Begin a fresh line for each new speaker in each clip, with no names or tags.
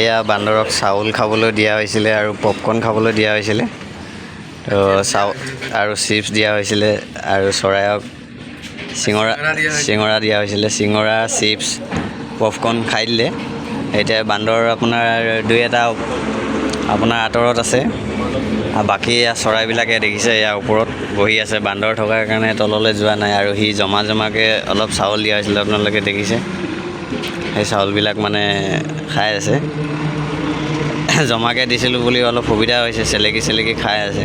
এয়া বান্দৰক চাউল খাবলৈ দিয়া হৈছিলে আৰু পপকৰ্ণ খাবলৈ দিয়া হৈছিলে। তো চাউ আৰু চিপছ দিয়া হৈছিলে আৰু চৰাইক চিঙৰা চিঙৰা দিয়া হৈছিলে। চিঙৰা চিপছ পপকৰ্ণ খাই দিলে। এতিয়া বান্দৰ আপোনাৰ দুই এটা আপোনাৰ আঁতৰত আছে। বাকী এয়া চৰাইবিলাকে দেখিছে ইয়াৰ ওপৰত বহি আছে। বান্দৰ থকাৰ কাৰণে তললৈ যোৱা নাই আৰু সি জমা জমাকৈ অলপ চাউল দিয়া হৈছিলে, আপোনালোকে দেখিছে। সেই চাউলবিলাক মানে খাই আছে। জমাকৈ দিছিলোঁ বুলি অলপ সুবিধা হৈছে চেলেকি চেলেকি খাই আছে।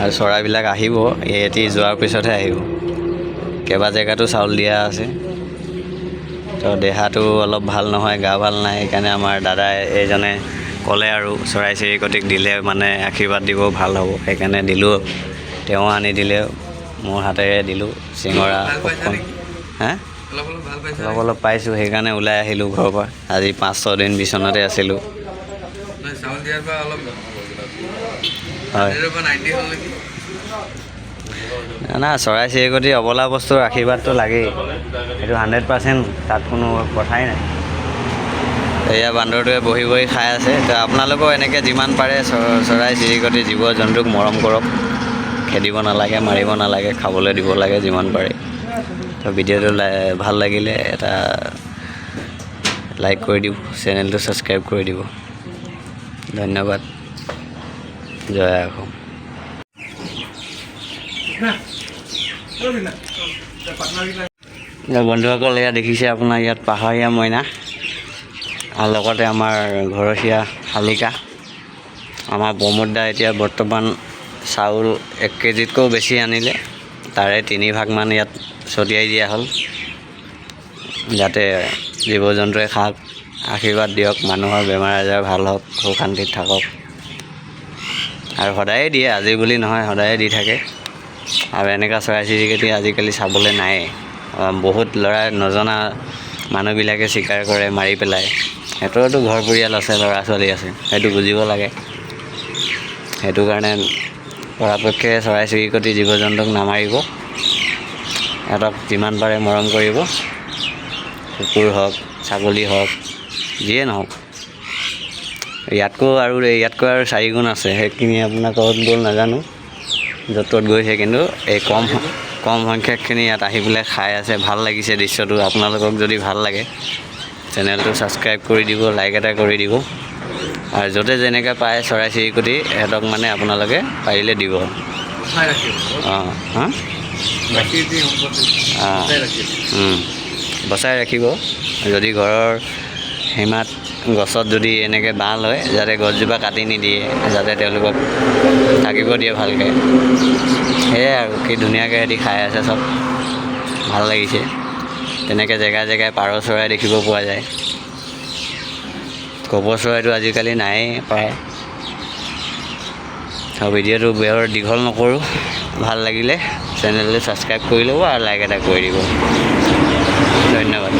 আৰু চৰাইবিলাক আহিব এটি যোৱাৰ পিছতহে আহিব। কেইবা জেগাতো চাউল দিয়া আছে। তো দেহাটো অলপ ভাল নহয় গা ভাল নাই সেইকাৰণে আমাৰ দাদাই এইজনে ক'লে আৰু চৰাই চিৰিকটিক দিলে মানে আশীৰ্বাদ দিব ভাল হ'ব। সেইকাৰণে দিলোঁ। তেওঁ আনি দিলে মোৰ হাতেৰে দিলোঁ চিঙৰা? হে?
অলপ অলপ পাইছা
সেইকাৰণে ওলাই আহিলোঁ ঘৰৰ পৰা। আজি পাঁচ ছদিন বিচনাতে আছিলোঁ। হয়। না চৰাই চিৰিকটি অবলা বস্তুৰ আশীৰ্বাদটো লাগেই। সেইটো হাণ্ড্ৰেড পাৰ্চেণ্ট তাত কোনো কথাই নাই। এয়া বান্দৰটোৱে বহি বহি খাই আছে। তো আপোনালোকেও এনেকৈ যিমান পাৰে চৰাই চিৰিকটি জীৱ জন্তুক মৰম কৰক। খেদিব নালাগে মাৰিব নালাগে খাবলৈ দিব লাগে যিমান পাৰে। তো ভিডিঅ'টো ভাল লাগিলে এটা লাইক কৰি দিব চেনেলটো ছাবস্ক্ৰাইব কৰি দিব ধন্যবাদ। জয় এতিয়া বন্ধুসকল এয়া দেখিছে আপোনাৰ ইয়াত পাহাৰীয়া মইনা আৰু লগতে আমাৰ ঘৰচীয়া শালিকা। আমাৰ প্ৰমোদ দা এতিয়া বৰ্তমান চাউল এক কেজিতকৈও বেছি আনিলে। তাৰে তিনি ভাগমান ইয়াত ছটিয়াই দিয়া হ'ল। যাতে জীৱ জন্তুৱে খাওক, আশীৰ্বাদ দিয়ক, মানুহৰ বেমাৰ আজাৰ ভালো হওক সুখ শান্তিত থাকক। আৰু সদায়ে দিয়ে, আজি বুলি নহয়, সদায়ে দি থাকে। আৰু এনেকুৱা চৰাই চিৰিকটি আজিকালি চাবলৈ নায়েই। বহুত ল'ৰাই নজনা মানুহবিলাকে চিকাৰ কৰে, মাৰি পেলায়। সিহঁতৰতো ঘৰ পৰিয়াল আছে ল'ৰা ছোৱালী আছে, সেইটো বুজিব লাগে। সেইটো কাৰণে পৰাপক্ষে চৰাই চিৰিকটি জীৱ জন্তুক নামাৰিব। সিহঁতক যিমান পাৰে মৰম কৰিব। কুকুৰ হওক, ছাগলী হওক, যিয়ে নহওক। ইয়াতকৈ আৰু ইয়াতকৈ আৰু চাৰিগুণ আছে। সেইখিনি আপোনাৰ ক'ত গ'ল নাজানো। য'ত ত'ত গৈছে, কিন্তু এই কম কম সংখ্যকখিনি ইয়াত আহি পেলাই খাই আছে। ভালো লাগিছে দৃশ্যটো। আপোনালোকক যদি ভালো লাগে, চেনেলটো ছাবস্ক্ৰাইব কৰি দিব, লাইক এটা কৰি দিব। আৰু য'তে যেনেকৈ পায় চৰাই চিৰিকটি সিহঁতক মানে আপোনালোকে পাৰিলে দিব। অঁ হাঁ? বচাই ৰাখিব। যদি ঘৰৰ সীমাত গছত যদি এনেকৈ বাঁহ লয় যাতে গছজোপা কাটি নিদিয়ে যাতে তেওঁলোকক থাকিব দিয়ে ভালকৈ। সেয়াই আৰু কি ধুনীয়াকৈ সিহঁতি খাই আছে চব ভাল লাগিছে। তেনেকৈ জেগাই জেগাই পাৰ চৰাই দেখিব পোৱা যায়। কপৌ চৰাইটো আজিকালি নায়েই, প্ৰায়। আৰু ভিডিঅ'টো বৰ দীঘল নকৰোঁ। ভালো লাগিলে চেনেলটো ছাবস্ক্ৰাইব কৰি ল'ব আৰু লাইক এটা কৰি দিব। ধন্যবাদ।